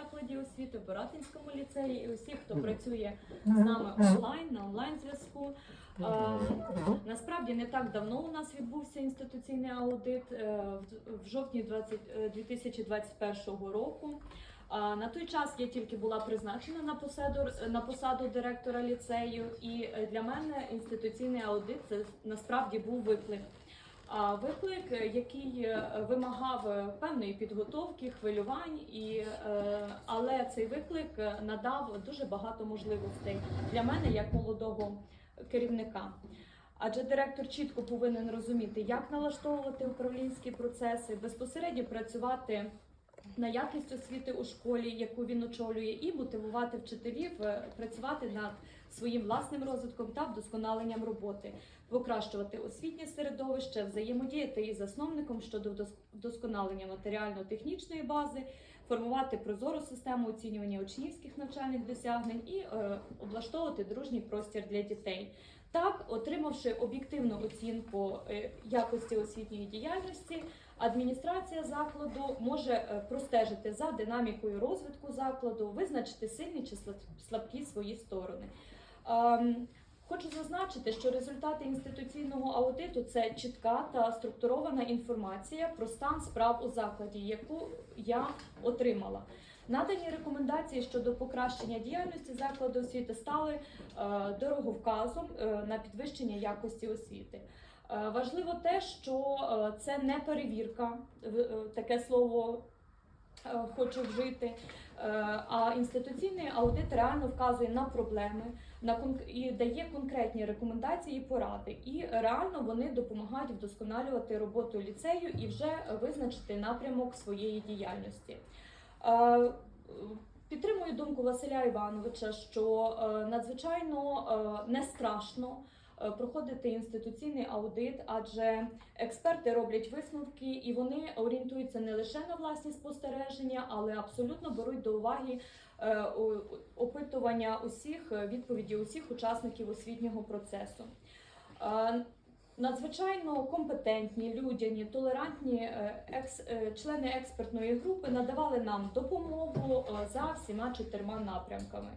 закладі освіти, в Боратинському ліцеї і усіх, хто працює з нами онлайн на онлайн зв'язку. Е, Насправді не так давно у нас відбувся інституційний аудит е, в- в жовтні 20, е, 2021 року. На той час я тільки була призначена на посаду на посаду директора ліцею, і е, для мене інституційний аудит це насправді був виклик. А виклик, е, який е, вимагав е, певної підготовки, хвилювань, і але цей виклик надав дуже багато можливостей для мене як молодого керівника. Адже директор чітко повинен розуміти, як налаштовувати управлінські процеси, безпосередньо працювати на якість освіти у школі, яку він очолює, і мотивувати вчителів працювати над своїм власним розвитком та вдосконаленням роботи, покращувати освітнє середовище, взаємодіяти із засновником щодо вдос- вдосконалення матеріально-технічної бази, формувати прозору систему оцінювання учнівських навчальних досягнень і е, облаштовувати дружній простір для дітей. Так, отримавши об'єктивну оцінку е, якості освітньої діяльності, адміністрація закладу може е, простежити за динамікою розвитку закладу, визначити сильні чи слаб- слабкі свої сторони. Хочу зазначити, що результати інституційного аудиту це чітка та структурована інформація про стан справ у закладі, яку я отримала. Надані рекомендації щодо покращення діяльності закладу освіти стали е, дороговказом е, на підвищення якості освіти. Е, Важливо те, що це не перевірка, таке слово е, хочу вжити. Е, А інституційний аудит реально вказує на проблеми на і дає конкретні рекомендації і поради. І реально вони допомагають вдосконалювати роботу ліцею і вже визначити напрямок своєї діяльності. Е, Підтримую думку Василя Івановича, що надзвичайно не страшно проходити інституційний аудит, адже експерти роблять висновки і вони орієнтуються не лише на власні спостереження, але абсолютно беруть до уваги е, опитування усіх е, відповіді усіх учасників освітнього процесу. Е, Надзвичайно компетентні, людяні, толерантні е, екс, е, члени експертної групи надавали нам допомогу е, за всіма чотирма напрямками.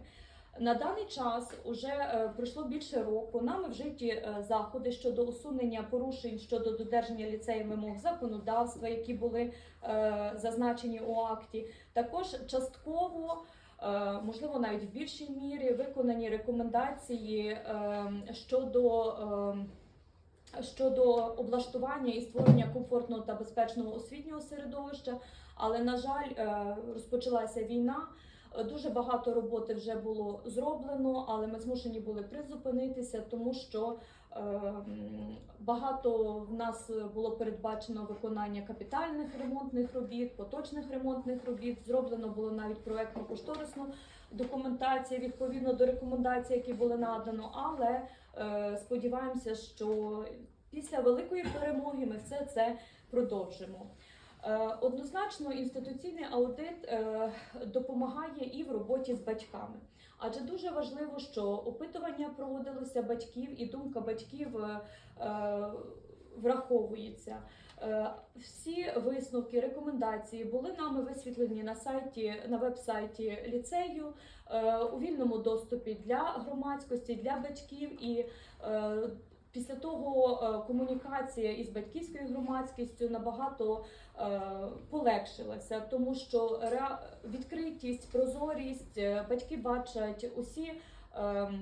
На даний час уже пройшло більше року. Нами вжиті е, заходи щодо усунення порушень щодо додержання ліцею вимог законодавства, які були е, зазначені у акті. Також частково, е, можливо, навіть в більшій мірі виконані рекомендації е, щодо. е, щодо облаштування і створення комфортного та безпечного освітнього середовища. Але на жаль, е, розпочалася війна. Дуже багато роботи вже було зроблено, але ми змушені були призупинитися, тому що е, багато в нас було передбачено виконання капітальних ремонтних робіт, поточних ремонтних робіт. Зроблено було навіть проектно-кошторисну документацію відповідно до рекомендацій, які були надано. Але е, сподіваємося, що після великої перемоги ми все це продовжимо. Е, Однозначно, інституційний аудит е, допомагає і в роботі з батьками, адже дуже важливо, що опитування проводилося батьків, і думка батьків е, враховується. Всі висновки, рекомендації були нами висвітлені на сайті на веб-сайті ліцею у вільному доступі для громадськості, для батьків і. Після того е, комунікація із батьківською громадськістю набагато е, полегшилася, тому що відкритість, прозорість, е, батьки бачать усі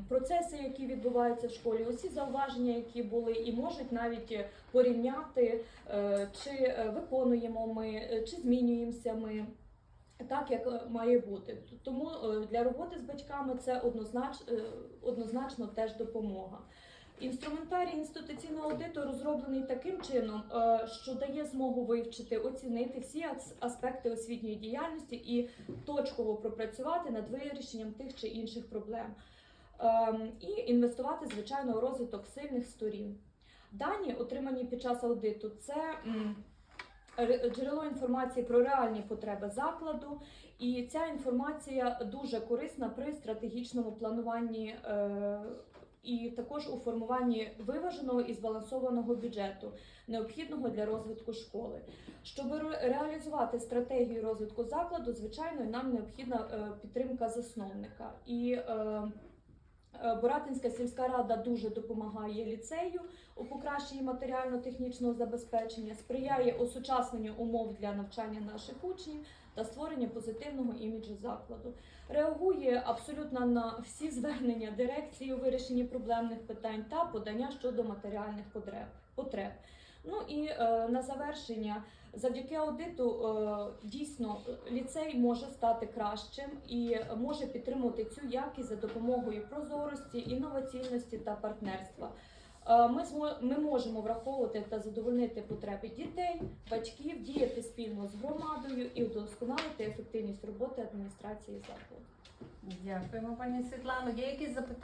процеси, які відбуваються в школі, усі зауваження, які були, і можуть навіть порівняти, чи виконуємо ми, чи змінюємося ми. Так, як має бути. Тому для роботи з батьками це однознач, е, однозначно теж допомога. Інструментарій інституційного аудиту розроблений таким чином, е, що дає змогу вивчити, оцінити всі аспекти освітньої діяльності і точково пропрацювати над вирішенням тих чи інших проблем. Ем, І інвестувати, звичайно, у розвиток сильних сторін. Дані, отримані під час аудиту, це джерело інформації про реальні потреби закладу, і ця інформація дуже корисна при стратегічному плануванні е, і також у формуванні виваженого і збалансованого бюджету, необхідного для розвитку школи. Щоб реалізувати стратегію розвитку закладу, звичайно, нам необхідна е, підтримка засновника. І е, Боратинська сільська рада дуже допомагає ліцею у покращенні матеріально-технічного забезпечення, сприяє осучасненню умов для навчання наших учнів та створення позитивного іміджу закладу. Реагує абсолютно на всі звернення дирекції у вирішенні проблемних питань та подання щодо матеріальних потреб. Ну і е, на завершення, завдяки аудиту, е, дійсно ліцей може стати кращим і може підтримувати цю якість за допомогою прозорості, інноваційності та партнерства. Е, Ми ми можемо враховувати та задовольнити потреби дітей, батьків, діяти спільно з громадою і вдосконалити ефективність роботи адміністрації закладу. Дякуємо, пані Світлано. Є якісь запитання?